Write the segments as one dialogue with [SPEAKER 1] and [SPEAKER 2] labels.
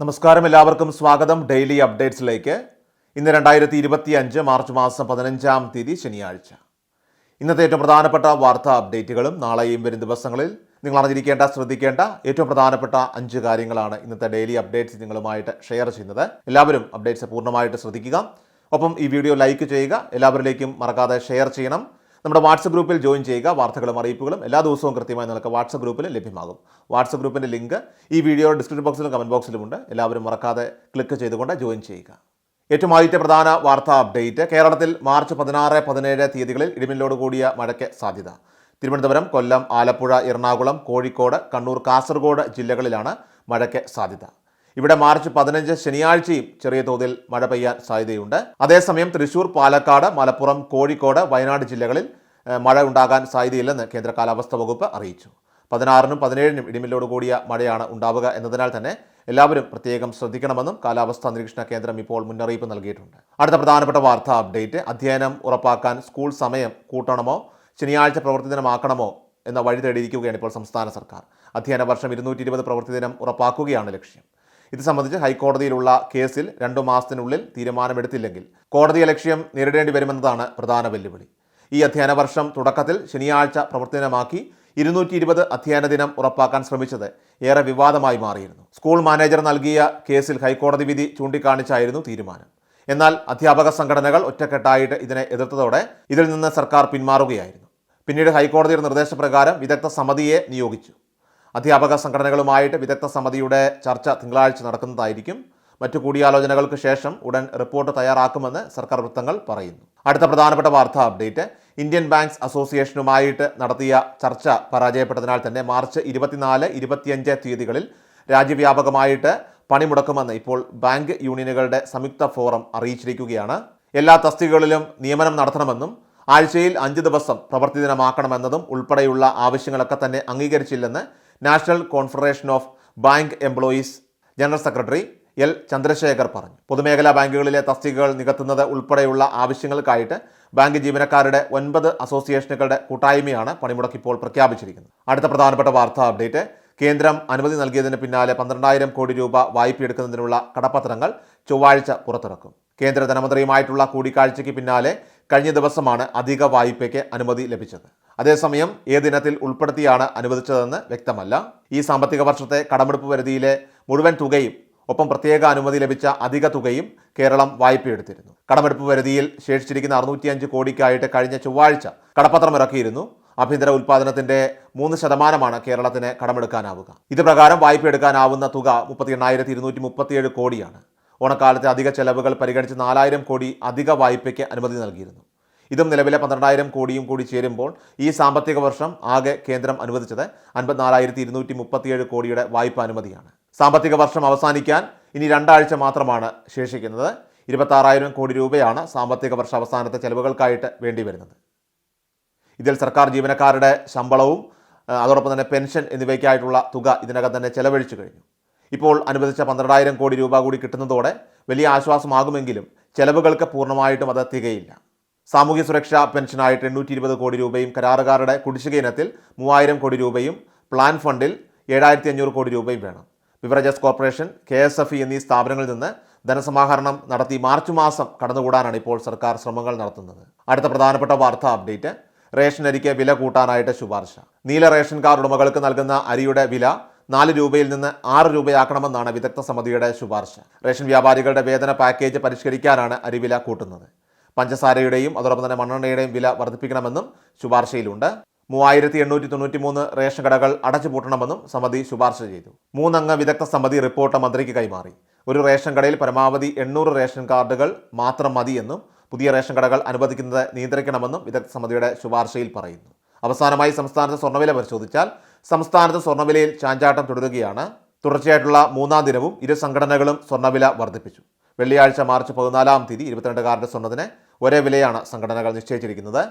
[SPEAKER 1] നമസ്കാരം. എല്ലാവർക്കും സ്വാഗതം. ഡെയിലി അപ്ഡേറ്റ്സിലേക്ക്. ഇന്ന് രണ്ടായിരത്തി ഇരുപത്തി അഞ്ച് മാർച്ച് മാസം പതിനഞ്ചാം തീയതി ശനിയാഴ്ച. ഇന്നത്തെ ഏറ്റവും പ്രധാനപ്പെട്ട വാർത്താ അപ്ഡേറ്റുകളും നാളെയും വരും ദിവസങ്ങളിൽ നിങ്ങൾ അറിഞ്ഞിരിക്കേണ്ട ശ്രദ്ധിക്കേണ്ട ഏറ്റവും പ്രധാനപ്പെട്ട അഞ്ച് കാര്യങ്ങളാണ് ഇന്നത്തെ ഡെയിലി അപ്ഡേറ്റ്സ് നിങ്ങളുമായിട്ട് ഷെയർ ചെയ്യുന്നത്. എല്ലാവരും അപ്ഡേറ്റ്സ് പൂർണമായിട്ട് ശ്രദ്ധിക്കുക. ഒപ്പം ഈ വീഡിയോ ലൈക്ക് ചെയ്യുക. എല്ലാവരിലേക്കും മറക്കാതെ ഷെയർ ചെയ്യണം. നമ്മുടെ വാട്സപ്പ് ഗ്രൂപ്പിൽ ജോയിൻ ചെയ്യുക വാർത്തകളും അറിയിപ്പുകളും എല്ലാ ദിവസവും കൃത്യമായി നിങ്ങൾക്ക് വാട്സപ്പ് ഗ്രൂപ്പിൽ ലഭ്യമാകും. വാട്സപ്പ് ഗ്രൂപ്പിന്റെ ലിങ്ക് ഈ വീഡിയോ ഡിസ്ക്രിപ്ഷൻ ബോക്സിലും കമന്റ് ബോക്സിലുമുണ്ട്. എല്ലാവരും മറക്കാതെ ക്ലിക്ക് ചെയ്തുകൊണ്ട് ജോയിൻ ചെയ്യുക. ഏറ്റവും ആദ്യത്തെ പ്രധാന വാർത്താ അപ്ഡേറ്റ് കേരളത്തിൽ മാർച്ച് പതിനാറ് പതിനേഴ് തീയതികളിൽ ഇടിമിന്നലോട് കൂടിയ മഴയ്ക്ക് സാധ്യത. തിരുവനന്തപുരം കൊല്ലം ആലപ്പുഴ എറണാകുളം കോഴിക്കോട് കണ്ണൂർ കാസർഗോഡ് ജില്ലകളിലാണ് മഴയ്ക്ക് സാധ്യത. ഇവിടെ മാർച്ച് പതിനഞ്ച് ശനിയാഴ്ചയും ചെറിയ തോതിൽ മഴ പെയ്യാൻ സാധ്യതയുണ്ട്. അതേസമയം തൃശൂർ പാലക്കാട് മലപ്പുറം കോഴിക്കോട് വയനാട് ജില്ലകളിൽ മഴ ഉണ്ടാകാൻ സാധ്യതയില്ലെന്ന് കേന്ദ്ര കാലാവസ്ഥാ വകുപ്പ് അറിയിച്ചു. പതിനാറിനും പതിനേഴിനും ഇടിമിന്നലോട് കൂടിയ മഴയാണ് ഉണ്ടാവുക എന്നതിനാൽ തന്നെ എല്ലാവരും പ്രത്യേകം ശ്രദ്ധിക്കണമെന്നും കാലാവസ്ഥാ നിരീക്ഷണ കേന്ദ്രം ഇപ്പോൾ മുന്നറിയിപ്പ് നൽകിയിട്ടുണ്ട്. അടുത്ത പ്രധാനപ്പെട്ട വാർത്താ അപ്ഡേറ്റ് അധ്യയനം ഉറപ്പാക്കാൻ സ്കൂൾ സമയം കൂട്ടണമോ ശനിയാഴ്ച പ്രവൃത്തി ദിനമാക്കണമോ എന്ന വഴി തേടിയിരിക്കുകയാണ് ഇപ്പോൾ സംസ്ഥാന സർക്കാർ. അധ്യയന വർഷം ഇരുന്നൂറ്റി ഇരുപത് പ്രവൃത്തി ദിനം ഉറപ്പാക്കുകയാണ് ലക്ഷ്യം. ഇത് സംബന്ധിച്ച് ഹൈക്കോടതിയിലുള്ള കേസിൽ രണ്ടു മാസത്തിനുള്ളിൽ തീരുമാനമെടുത്തില്ലെങ്കിൽ കോടതിയെ ലക്ഷ്യം നേരിടേണ്ടി വരുമെന്നതാണ് പ്രധാന വെല്ലുവിളി. ഈ അധ്യയന വർഷം തുടക്കത്തിൽ ശനിയാഴ്ച പ്രവർത്തനമാക്കി ഇരുന്നൂറ്റി ഇരുപത് അധ്യയന ദിനം ഉറപ്പാക്കാൻ ശ്രമിച്ചത് ഏറെ വിവാദമായി മാറിയിരുന്നു. സ്കൂൾ മാനേജർ നൽകിയ കേസിൽ ഹൈക്കോടതി വിധി ചൂണ്ടിക്കാണിച്ചായിരുന്നു തീരുമാനം. എന്നാൽ അധ്യാപക സംഘടനകൾ ഒറ്റക്കെട്ടായിട്ട് ഇതിനെ എതിർത്തതോടെ ഇതിൽ നിന്ന് സർക്കാർ പിന്മാറുകയായിരുന്നു. പിന്നീട് ഹൈക്കോടതിയുടെ നിർദ്ദേശപ്രകാരം വിദഗ്ധ സമിതിയെ നിയോഗിച്ചു. അധ്യാപക സംഘടനകളുമായിട്ട് വിദഗ്ധ സമിതിയുടെ ചർച്ച തിങ്കളാഴ്ച നടക്കുന്നതായിരിക്കും. മറ്റു കൂടിയാലോചനകൾക്ക് ശേഷം ഉടൻ റിപ്പോർട്ട് തയ്യാറാക്കുമെന്ന് സർക്കാർ വൃത്തങ്ങൾ പറയുന്നു. അടുത്ത പ്രധാനപ്പെട്ട വാർത്താ അപ്ഡേറ്റ്. ഇന്ത്യൻ ബാങ്ക്സ് അസോസിയേഷനുമായിട്ട് നടത്തിയ ചർച്ച പരാജയപ്പെട്ടതിനാൽ തന്നെ മാർച്ച് ഇരുപത്തിനാല് ഇരുപത്തിയഞ്ച് തീയതികളിൽ രാജ്യവ്യാപകമായിട്ട് പണിമുടക്കുമെന്ന് ഇപ്പോൾ ബാങ്ക് യൂണിയനുകളുടെ സംയുക്ത ഫോറം അറിയിച്ചിരിക്കുകയാണ്. എല്ലാ തസ്തികകളിലും നിയമനം നടത്തണമെന്നും ആഴ്ചയിൽ അഞ്ച് ദിവസം പ്രവൃത്തി ദിനമാക്കണമെന്നതും ഉൾപ്പെടെയുള്ള ആവശ്യങ്ങളൊക്കെ തന്നെ അംഗീകരിച്ചില്ലെന്ന് national confederation of bank employees general secretary L. Chandrasekhar പറഞ്ഞു. പൊതുമേഖലാ ബാങ്കുകളിലെ തസ്തികകൾ നികത്തുന്നത് ഉൾപ്പെടെയുള്ള ആവശ്യങ്ങൾക്കായിട്ട് ബാങ്ക് ജീവനക്കാരുടെ ഒൻപത് അസോസിയേഷനുകളുടെ കൂട്ടായ്മയാണ് പണിമുടക്ക് ഇപ്പോൾ പ്രഖ്യാപിച്ചിരിക്കുന്നത്. അടുത്ത പ്രധാനപ്പെട്ട വാർത്താ അപ്ഡേറ്റ്. കേന്ദ്രം അനുമതി നൽകിയതിന് പിന്നാലെ പന്ത്രണ്ടായിരം കോടി രൂപ വായ്പയെടുക്കുന്നതിനുള്ള കടപ്പത്രങ്ങൾ ചൊവ്വാഴ്ച പുറത്തിറക്കും. കേന്ദ്ര ധനമന്ത്രിയുമായിട്ടുള്ള കൂടിക്കാഴ്ചയ്ക്ക് പിന്നാലെ കഴിഞ്ഞ ദിവസമാണ് അധിക വായ്പയ്ക്ക് അനുമതി ലഭിച്ചത്. അതേസമയം ഏത് ഇനത്തിൽ ഉൾപ്പെടുത്തിയാണ് അനുവദിച്ചതെന്ന് വ്യക്തമല്ല. ഈ സാമ്പത്തിക വർഷത്തെ കടമെടുപ്പ് പരിധിയിലെ മുഴുവൻ തുകയും ഒപ്പം പ്രത്യേക അനുമതി ലഭിച്ച അധിക തുകയും കേരളം വായ്പയെടുത്തിരുന്നു കടമെടുപ്പ് പരിധിയിൽ ശേഷിച്ചിരിക്കുന്ന അറുന്നൂറ്റിയഞ്ച് കോടിക്കായിട്ട് കഴിഞ്ഞ ചൊവ്വാഴ്ച കടപ്പത്രം ഇറക്കിയിരുന്നു. ആഭ്യന്തര ഉൽപ്പാദനത്തിന്റെ മൂന്ന് ശതമാനമാണ് കേരളത്തിന് കടമെടുക്കാനാവുക. ഇത് പ്രകാരം വായ്പ എടുക്കാനാവുന്ന തുക മുപ്പത്തി എണ്ണായിരത്തി ഇരുന്നൂറ്റി മുപ്പത്തിയേഴ് കോടിയാണ്. ഓണക്കാലത്തെ അധിക ചെലവുകൾ പരിഗണിച്ച് നാലായിരം കോടി അധിക വായ്പയ്ക്ക് അനുമതി നൽകിയിരുന്നു. ഇതും നിലവിലെ പന്ത്രണ്ടായിരം കോടിയും കൂടി ചേരുമ്പോൾ ഈ സാമ്പത്തിക വർഷം ആകെ കേന്ദ്രം അനുവദിച്ചത് അൻപത്തിനാലായിരത്തി ഇരുന്നൂറ്റി മുപ്പത്തിയേഴ് കോടിയുടെ വായ്പ അനുമതിയാണ്. സാമ്പത്തിക വർഷം അവസാനിക്കാൻ ഇനി രണ്ടാഴ്ച മാത്രമാണ് ശേഷിക്കുന്നത്. ഇരുപത്താറായിരം കോടി രൂപയാണ് സാമ്പത്തിക വർഷ അവസാനത്തെ ചെലവുകൾക്കായിട്ട് വേണ്ടി വരുന്നത്. ഇതിൽ സർക്കാർ ജീവനക്കാരുടെ ശമ്പളവും അതോടൊപ്പം തന്നെ പെൻഷൻ എന്നിവയ്ക്കായിട്ടുള്ള തുക ഇതിനകം തന്നെ ചെലവഴിച്ചു കഴിഞ്ഞു. ഇപ്പോൾ അനുവദിച്ച പന്ത്രണ്ടായിരം കോടി രൂപ കൂടി കിട്ടുന്നതോടെ വലിയ ആശ്വാസമാകുമെങ്കിലും ചെലവുകൾക്ക് പൂർണമായിട്ടും അത് തികയില്ല. സാമൂഹ്യ സുരക്ഷാ പെൻഷനായിട്ട് എണ്ണൂറ്റി ഇരുപത് കോടി രൂപയും കരാറുകാരുടെ കുടിശ്ശിക ഇനത്തിൽ മൂവായിരം കോടി രൂപയും പ്ലാൻ ഫണ്ടിൽ ഏഴായിരത്തി അഞ്ഞൂറ് കോടി രൂപയും വേണം. Beverages corporation K S F E എന്നീ സ്ഥാപനങ്ങളിൽ നിന്ന് ധനസമാഹരണം നടത്തി മാർച്ച് മാസം കടന്നുകൂടാനാണ് ഇപ്പോൾ സർക്കാർ ശ്രമങ്ങൾ നടത്തുന്നത്. അടുത്ത പ്രധാനപ്പെട്ട വാർത്താ അപ്ഡേറ്റ് റേഷൻ അരിക്ക് വില കൂട്ടാനായിട്ട് ശുപാർശ. നീല റേഷൻ കാർഡ് ഉടമകൾക്ക് നൽകുന്ന അരിയുടെ വില നാല് രൂപയിൽ നിന്ന് ആറ് രൂപയാക്കണമെന്നാണ് വിദഗ്ധ സമിതിയുടെ ശുപാർശ. റേഷൻ വ്യാപാരികളുടെ വേതന പാക്കേജ് പരിഷ്കരിക്കാനാണ് അരിവില കൂട്ടുന്നത്. പഞ്ചസാരയുടെയും അതോടൊപ്പം തന്നെ മണ്ണെണ്ണയുടെയും വില വർദ്ധിപ്പിക്കണമെന്നും ശുപാർശയിലുണ്ട്. മൂവായിരത്തി എണ്ണൂറ്റി തൊണ്ണൂറ്റി മൂന്ന് റേഷൻ കടകൾ അടച്ചുപൂട്ടണമെന്നും സമിതി ശുപാർശ ചെയ്തു. മൂന്നംഗ വിദഗ്ധ സമിതി റിപ്പോർട്ട് മന്ത്രിക്ക് കൈമാറി. ഒരു റേഷൻ കടയിൽ പരമാവധി എണ്ണൂറ് റേഷൻ കാർഡുകൾ മാത്രം മതിയെന്നും പുതിയ റേഷൻ കടകൾ അനുവദിക്കുന്നത് നിയന്ത്രിക്കണമെന്നും വിദഗ്ധ സമിതിയുടെ ശുപാർശയിൽ പറയുന്നു. അവസാനമായി സംസ്ഥാനത്ത് സ്വർണവില പരിശോധിച്ചാൽ സംസ്ഥാനത്ത് സ്വർണവിലയിൽ ചാഞ്ചാട്ടം തുടരുകയാണ്. തുടർച്ചയായിട്ടുള്ള മൂന്നാം ദിനവും ഇരു സംഘടനകളും സ്വർണവില വർദ്ധിപ്പിച്ചു. വെള്ളിയാഴ്ച മാർച്ച് പതിനാലാം തീയതി ഇരുപത്തിരണ്ടുകാരുടെ സ്വർണത്തിന് ഒരേ വിലയാണ് സംഘടനകൾ നിശ്ചയിച്ചിരിക്കുന്നത്.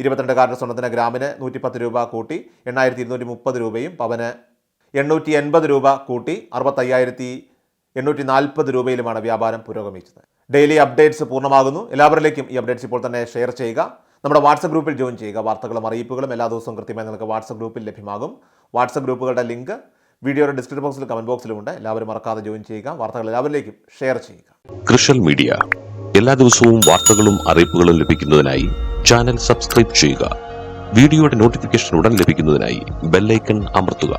[SPEAKER 1] ഇരുപത്തിരണ്ടുകാരുടെ സ്വർണത്തിന് ഗ്രാമിന് നൂറ്റിപ്പത്ത് രൂപ കൂട്ടി എണ്ണായിരത്തി ഇരുന്നൂറ്റി മുപ്പത് രൂപയും പവന് എണ്ണൂറ്റി എൺപത് രൂപ കൂട്ടി അറുപത്തയ്യായിരത്തി എണ്ണൂറ്റി നാൽപ്പത് രൂപയിലുമാണ് വ്യാപാരം പുരോഗമിച്ചത്. ഡെയിലി അപ്ഡേറ്റ്സ് പൂർണമാകുന്നു. എല്ലാവരിലേക്കും ഈ അപ്ഡേറ്റ്സ് ഇപ്പോൾ തന്നെ ഷെയർ ചെയ്യുക. നമ്മുടെ വാട്സപ്പ് ഗ്രൂപ്പിൽ ജോയിൻ ചെയ്യുക. വാർത്തകളും അറിയിപ്പുകളും എല്ലാ ദിവസവും കൃത്യമായി നിങ്ങൾക്ക് വാട്സപ്പ് ഗ്രൂപ്പിൽ ലഭ്യമാകും. വാട്സപ്പ് ഗ്രൂപ്പുകളുടെ ലിങ്ക് വീഡിയോയുടെ ഡിസ്ക്രിപ്ഷൻ ബോക്സിലും കമന്റ് ബോക്സിലും ഉണ്ട്. എല്ലാവരും മറക്കാതെ ജോയിൻ ചെയ്യുക. വാർത്തകൾ എല്ലാവരിലേക്കും ഷെയർ ചെയ്യുക.
[SPEAKER 2] കൃഷൽ മീഡിയ എല്ലാ ദിവസവും വാർത്തകളും അറിയിപ്പുകളും ലഭിക്കുന്നതിനായി ചാനൽ സബ്സ്ക്രൈബ് ചെയ്യുക. വീഡിയോയുടെ നോട്ടിഫിക്കേഷൻ ഉടൻ ലഭിക്കുന്നതിനായി ബെല്ലൈക്കൺ അമർത്തുക.